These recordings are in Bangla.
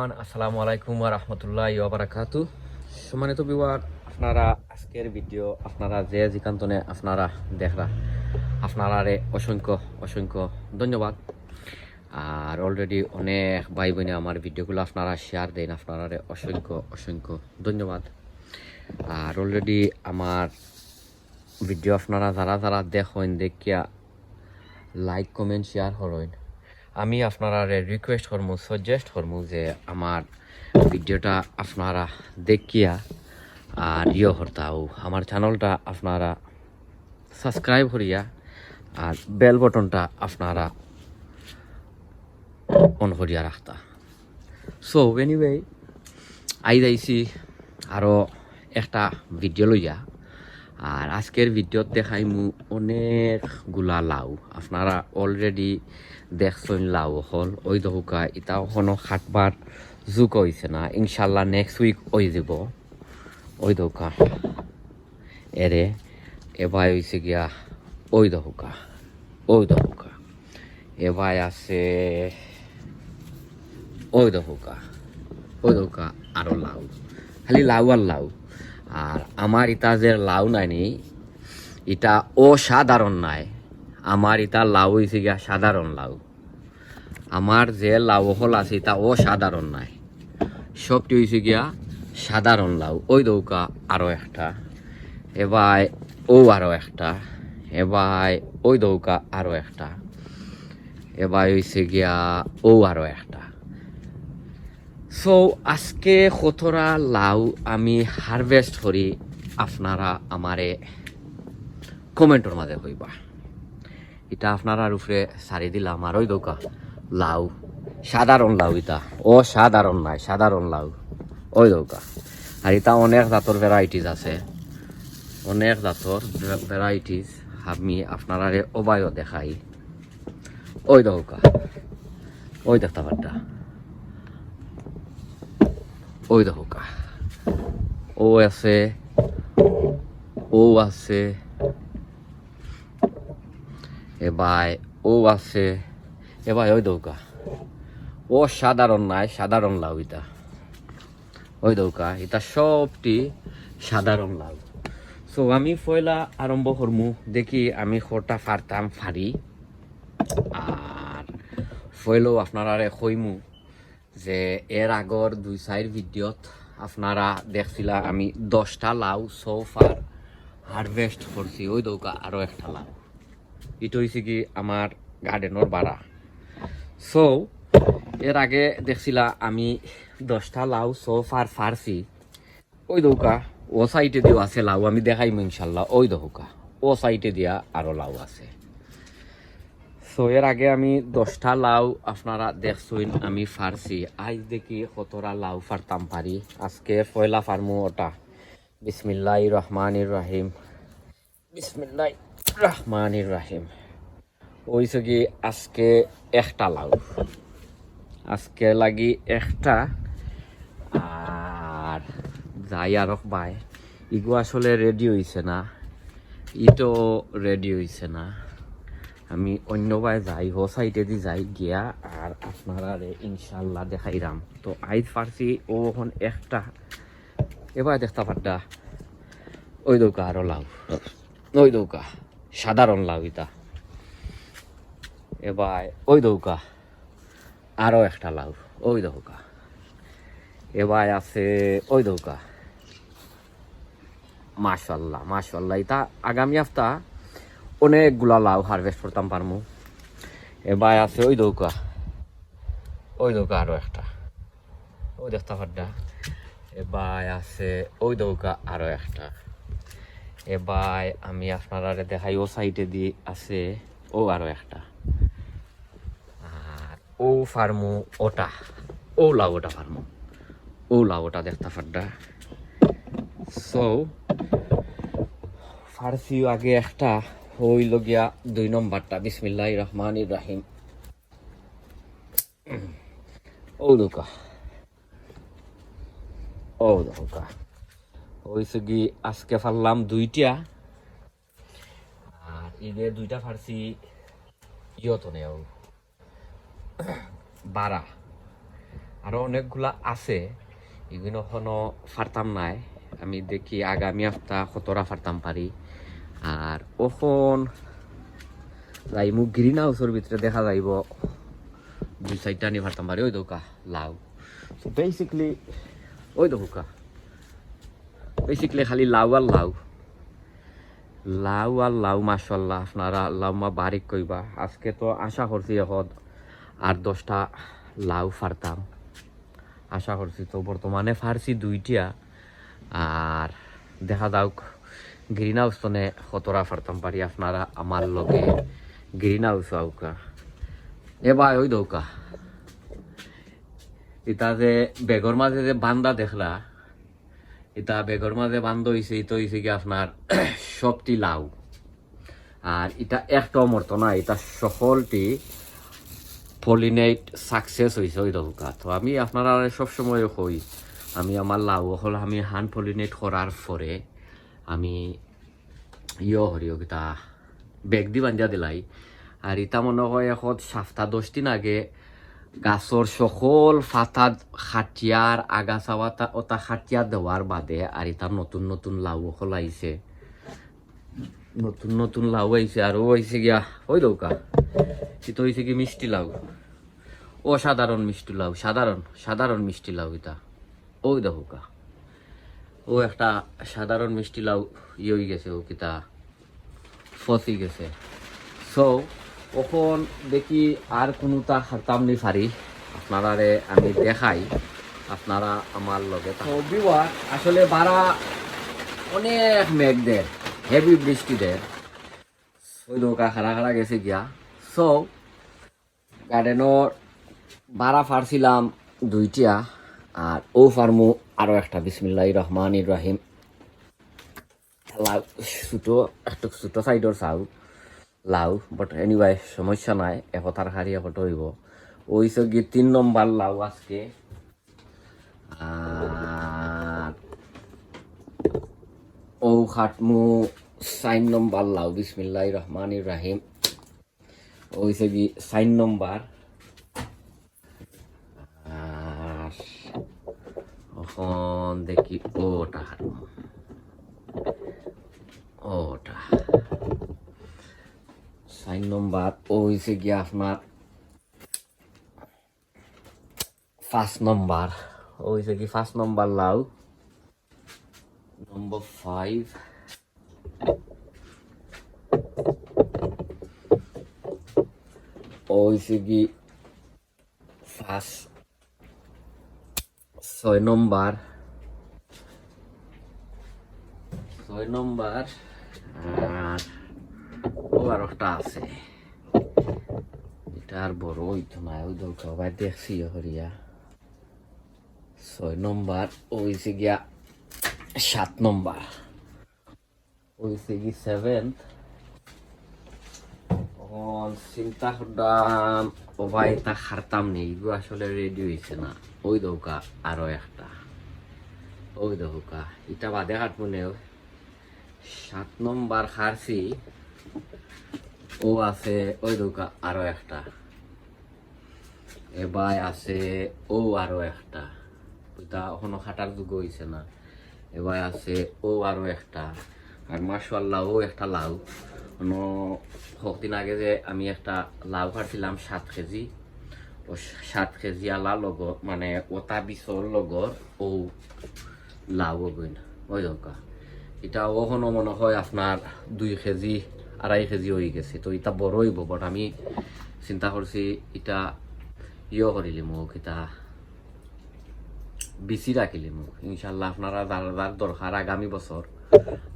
এভরিওয়ান আসসালামু আলাইকুম রহমতুল্লাহ বারাকাতু সম্মানিত বিওয়ার আপনারা আজকের ভিডিও আপনারা যে যেখান্তনে আপনারা দেখরা, আপনারারে অসংখ্য অসংখ্য ধন্যবাদ। আর অলরেডি অনেক ভাই বোনে আমার ভিডিওগুলো আপনারা শেয়ার দেন, আপনারারে অসংখ্য অসংখ্য ধন্যবাদ। আর অলরেডি আমার ভিডিও আপনারা যারা যারা দেখেন, দেখিয়া লাইক কমেন্ট শেয়ার করেন। আমি আপনারা রিকোয়েস্ট করমু সাজেস্ট করমু যে আমার ভিডিওটা আপনারা দেখিয়া আর ইয়ে হরতাও। আমার চ্যানেলটা আপনারা সাবস্ক্রাইব করিয়া আর বেল বটনটা আপনারা অন করিয়া রাখতা। সো এনিওয়ে আই যাইছি আরও একটা ভিডিও লইয়া। আর আজকের ভিডিওত দেখাই মু অনেকগুলা লাউ। আপনারা অলরেডি দেখছেন লাউ হল, ওই দহুকা ইটা এখনও খাটবার যুগ হয়েছে না। ইনশাল্লাহ নেক্সট উইক ওই যাব। ওই দহুকা এরে এবার হয়েছে গিয়া ওই দহুকা ওই দহুকা এবার আছে ওই দহুকা ওই দহুকা আরও লাউ। খালি লাউ আর লাউ। আর আমার যে লাউ নাইনি ইটা অসাধারণ নাই। আমার ইটা লাউ হয়েছে গিয়া সাধারণ লাউ। আমার যে লাউ হল আছে ইটা অসাধারণ নাই। সবটি হয়েছে গিয়া সাধারণ লাউ। ওই দৌকা আরও একটা। এবার ও আরও একটা। এবার ওই দৌকা আরও একটা। এবার হয়েছে গিয়া ও আরও একটা। সো আজকে কতরা লাউ আমি হারভেস্ট করি আপনারা আমারে কমেন্টর মাঝে কইবা। এটা আপনারা উপরে সারি দিলাম আর ওই দোকা লাউ। সাধারণ লাউ এটা। ও, সাধারণ নাই, সাধারণ লাউ। ওই দৌকা। আর এটা অনেক জাতর ভ্যারাইটিস আছে। অনেক জাতর ভ্যারাইটিস আমি আপনারা অবায়ও দেখাই। ওই দৌকা। ওই দেখতে পারটা ওই দেখো কা ও আছে ও আছে এ এবার ও আছে এ এবার ওই দৌকা ও সাধারণ নাই সাধারণ লাউ এটা ওই দৌকা এটা সবটি সাধারণ লাউ সো আমি পয়লা আরম্ভ করমু দেখি আমি খোটা ফারতাম ফারি আর ফয়লেও আপনারা কইমু যে এর আগর দুই চার ভিডিওত আপনারা দেখছিলা আমি দশটা লাউ সোফার হারভেস্ট করছি। ওই দৌকা আরও একটা লাউ। এটা হয়েছে কি আমার গার্ডেনের বাড়া সো এর আগে দেখছিলা আমি দশটা লাউ সোফার ফারছি ওই দৌকা ও সাইডে দিও আছে লাউ, আমি দেখাইম ইনশাল্লাহ। ওই দৌকা ও সাইডে দিয়া আরও লাউ আছে। সো এর আগে আমি দশটা লাউ আপনারা দেখছেন আমি ফারছি আজ দেখি কতটা লাউ ফারতাম পারি। আজকে পয়লা ফার্মু ওটা। বিসমিল্লাহ রহমানির রাহিম। বিসমিল্লাহ রহমানির রাহিম। ওইছে কি আজকে একটা লাউ। আজকে লাগি একটা। আর যাই আর বাই। ইগো আসলে রেডি হইছে না। ইটো রেডি হইছে না। আমি অন্য বাই যাই, হো সাইডে দি যাই, গিয়া আর আপনারা রে ইনশাল্লাহ দেখাইরাম। তো আইজ পারছি ও এখন একটা। এবার দেখতে পারডা ওই দৌকা আরও লাউ। ওই দৌকা। সাধারণ লাউ ইটা। এবার ওই দৌকা। আরও একটা লাউ। ওই দৌকা। এবার আছে ওই দৌকা। মাশাল্লাহ মাশাল্লাহ এটা আগামী হপ্তা অনেকগুলা লাউ হারভেস্ট করতাম পারমু। এবার আছে ওই দৌকা ওই দৌকা আরও একটা। ওই দেখতে পারডা এবার আছে ওই দৌকা আরও একটা। এবার আমি আপনারা দেখাই, ও সাইডে দি আছে ও আরও একটা। আর ও ফার্মু ওটা। ও লাউ ওটা ফার্মু। ও লাউ ওটা দেখতে পারডা সো ফার্সিও আগে একটা। হইল গিয়া দুই নম্বরটা। বিসমিল্লাহ রহমান রাহিম। ও দোকা ও দোকা হয়েছে কি, আজকে ফারলাম দুইটা। আর ঈদে দুইটা ফারছি ইয়ত নেও বারা। আরও অনেকগুলা আছে। এগুলো এখনও ফারতাম নাই। আমি দেখি আগামী সপ্তাহ কতটা ফারতাম পারি। আর ওখন যাইমু গ্রিন হাউসের ভিতরে দেখা যাইব। দুই সাইডটা নি ফারতাম পারি ওই দোকা লাউ বেসিকলি ওই দোকা। বেসিকলি খালি লাউ আর লাউ লাউ আর লাউ মাসাল্লাহ আপনারা লাউ মা বারিক কইবা। আজকে তো আশা করছি এখন আর দশটা লাউ ফারতাম আশা করছি তো বর্তমানে ফারছি দুইটিয়া আর দেখা যাওক। গ্রিন হাউস তনে কতরা ফারতাম পারি আপনারা আমার লগে গ্রিন হাউস আউকা এ এবার ওই দৌকা ইতা যে বেগর মাঝে যে বান্দা দেখলা এটা বেগর মাঝে বান্ধ হয়েছে তো হয়েছে কি আপনার সবটি লাউ আর এটা একটাও মরতো না এটা সকলটি পলিনেট সাকসেস হয়েছে ওই দৌকা তো আমি আপনারা সবসময় কই আমি আমার লাউ হল আমি হান পলিনেট করার পরে আমি ইয় হরিও কিতা বেগ দি বান্ধা দিলাই আর ইটা মনে হয় এখন সাতটা দশ দিন আগে গাছর সকল ফাতাত খাটিয়ার আগাছা ওটা ওটা খাটিয়া দেওয়ার বাদে আর ইতার নতুন নতুন লাউ সকল আইছে নতুন নতুন লাউ আইছে আর ও আইছে গিয়া ওই দৌকা এটা হয়েছে কি মিষ্টি লাউ অসাধারণ মিষ্টি লাউ সাধারণ সাধারণ মিষ্টি লাউ এটা ওই দৌকা ও একটা সাধারণ মিষ্টি লাউ ইয়ে হয়ে গেছে, ও কিতা ফসি গেছে। সো কখন দেখি আর কোনোটা হারতাম নি পারি আপনারারে আমি দেখাই, আপনারা আমার লগে বিবার আসলে বারা অনেক মেঘ দের হেভি বৃষ্টি দের ওই নৌকা খাড়া খাড়া গেছে গিয়া। সো গার্ডেনর বারা ফারছিলাম দুইটিয়া। আর ও ফার্মু আরও একটা বিসমিল্লাহ রহমান ইব্রাহিম লাউ ছোটো একটা ছোটো সাইডর চাউ লাউ বাট এনিওয়াই সমস্যা নাই একতার হারি একত হইব ওইসব গিয়ে তিন নম্বর লাউ আজকে। আর ও খাটমু সাইন নম্বর লাউ বিসমিল্লাহ রহমান ইব্রাহিম ওইসে কি সাইন নম্বর আর এখন দেখি, ওটা ওটা সাইন নম্বর ও হয়েছে গিয়ে আপনার ফার্স্ট নম্বর। ও হয়েছে কি ফার্স্ট নম্বর লাউ। Number five. ও হয়েছে কি ফার্স্ট ছয় নম্বর। ছয় নম্বর, আর একটা আছে। এটা আর বড় হইতো না, ওই দৌকা ভাই দেখছি হরিয়া। ছয় নম্বর ওইছে গিয়া সাত নম্বর। ওইছে কি সেভেন্থ এখন চিন্তা করলাম ও ভাই তা হারতাম নেই এগুলো আসলে রেডি হয়েছে না। ওই দৌকা আরও একটা। ওই দৌকা এটা বাদে হাঁটবো নেও সাত নম্বর হারছি ও আছে ওই দৌকা আরও একটা। এবার আছে, ও আরও একটা। ওইটা এখনও খাটার যোগ্য হয়েছে না। এবার আছে, ও আরও একটা। আর মার্শাল্লাহ ও একটা লাউ কোনো কদিন আগে যে আমি একটা লাউ কাটছিলাম সাত কেজি। ও সাত কেজি আলা লগ মানে ওটা বিচর লগর ও লাউ গইন। ওই দরকার এটা ওখানো মনে হয় আপনার দুই কেজি আড়াই কেজি হয়ে গেছে। তো এটা বড় হইব বাট আমি চিন্তা করছি এটা ইয়ে করিলি মোক এটা বিচি রাখিলি মোক। ইনশাল্লাহ আপনারা যার দরকার আগামী বছর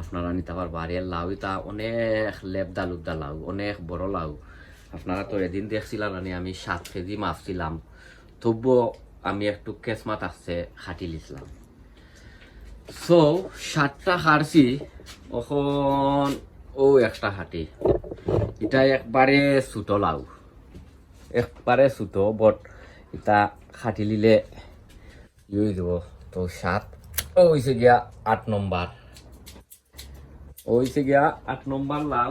আপনারা নিতে পারবা। আর এর লাউ এটা অনেক লেবদা লুবদা লাউ, অনেক বড় লাউ। আপনারা তো এদিন দেখছিলেন আমি আমি সাত কেজি মাপছিলাম তবুও আমি একটু কেসমাত আসছে খাটি লিছিলাম। সো সাতটা হারছি এখন ও একটা হাঁটি এটা একবারে ছোট লাউ। একবারে ছোট বট এটা খাটি লিলে ইয়ে দিব তো সাত, ও হয়েছে গিয়া আট নম্বর। ও হয়েছে গিয়া আট নম্বর লাউ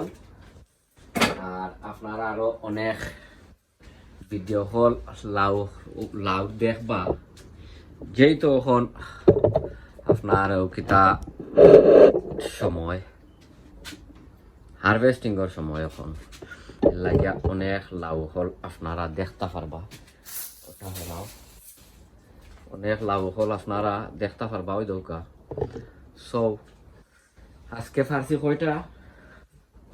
আর আপনারা আরও অনেক ভিডিও হল লাউ লাউ দেখবা। যেই তো এখন আপনার কিতা সময় হারভেস্টিংয়ের সময় এখন। লাগিয়া অনেক লাউ হল আপনারা দেখতে পারবা। হলাও। অনেক লাউ হল আপনারা দেখতে পারবা ওই দৌকা। সো আজকে ফার্সি কয়টা?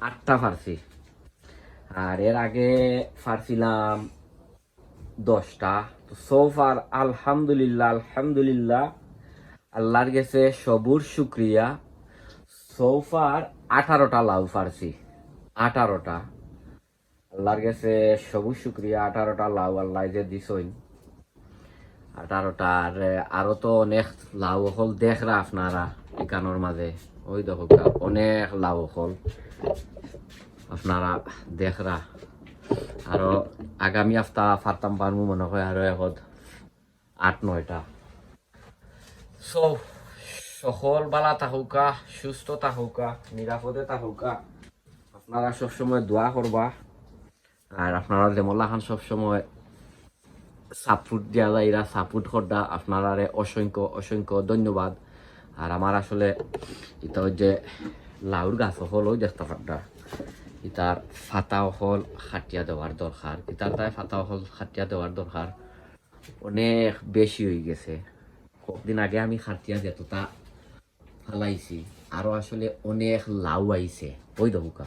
আটটা ফার্সি। আর এর আগে ফার্সিলাম দশটা। তো সোফার আলহামদুলিল্লাহ আলহামদুলিল্লাহ, আল্লাহর গেছে সবুর শুক্রিয়া। সোফার আঠারোটা লাউ ফার্সি। আঠারোটা। আল্লাহর গেছে সবুজ শুক্রিয়া, আঠারোটা লাউ আল্লাহ যে দিছইন আঠারোটা আর আরও তো অনেক লাউ হল দেখরা আপনারা একানোর মাঝে। ওই দেখো অনেক লাউ হল আপনারা দেখরা। আরও আগামী সপ্তাহ ফারতাম পারমু মনে হয় আরও এখন আট, নয়টা। সো সকল বালা তাহুকা সুস্থ তাহুকা নিরাপদে তাহুকা আপনারা সবসময় দোয়া করবা। আর আপনারা যেমলা খান সবসময় সাপোর্ট দিয়া যায়, এরা সাপোর্ট করদা। আপনারা অসংখ্য অসংখ্য ধন্যবাদ। আর আমার আসলে এটা যে লাউর গাছ হল, ওই দেখতে পারটা ইতার ফাতা হল খাটিয়া দেওয়ার দরকার। ইতার তাই ফাতা হল খাটিয়া দেওয়ার দরকার। অনেক বেশি হয়ে গেছে। কয়েকদিন আগে আমি খাটিয়া যেত তা ফালাইছি, আরও আসলে অনেক লাউ আইছে। ওই দৌকা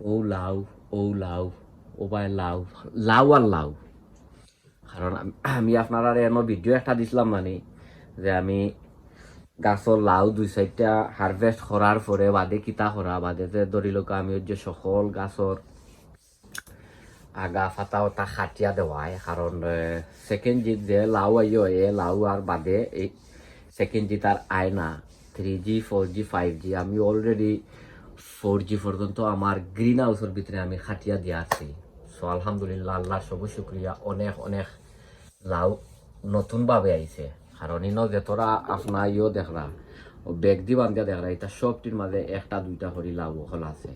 ও লাউ ও লাউ, ও বাই লাউ লাউ আর লাউ। কারণ আম- আমি আপনারা এমন ভিডিও একটা দিছিলাম মানে যে আমি গাছর লাউ দুই চারটা হারভেস্ট করার পরে বাদে কিতা করা বাদে যে ধরি লোক আমি যে সকল গাছর আগা ফাতা ওটা খাটিয়া দেওয়ায় কারণ সেকেন্ড জিত যে লাউ আইও, এ লাউ আর বাদে এই সেকেন্ড জিত আর আয় না three G four G five G আমি অলরেডি ফোর জি পর্যন্ত আমার গ্রিন হাউসের ভিতরে আমি খাটিয়া দিয়ে আছি। সো আলহামদুলিল্লাহ, আল্লাহ সবু শুক্রিয়া অনেক অনেক লাউ নতুনভাবে আইছে কারণ ইনো যেতরা আপনা ইও দেখরা, ও বেগ দি বান্ধিয়া দেখরা এটা সবটির মাঝে একটা, দুইটা হরি লাভ হল আছে।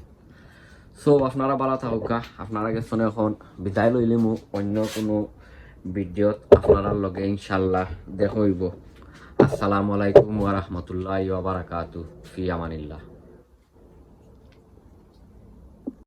সো আপনারা ভালো থাকুকা আপনারা গেছেন এখন বিদায় লইলিমু অন্য কোনো ভিডিওত আপনারা লগে ইনশাল্লাহ দেখইব আসসালামু আলাইকুম ওয়া রাহমাতুল্লাহি ওয়া বারাকাতু ফি আমানিল্লাহ।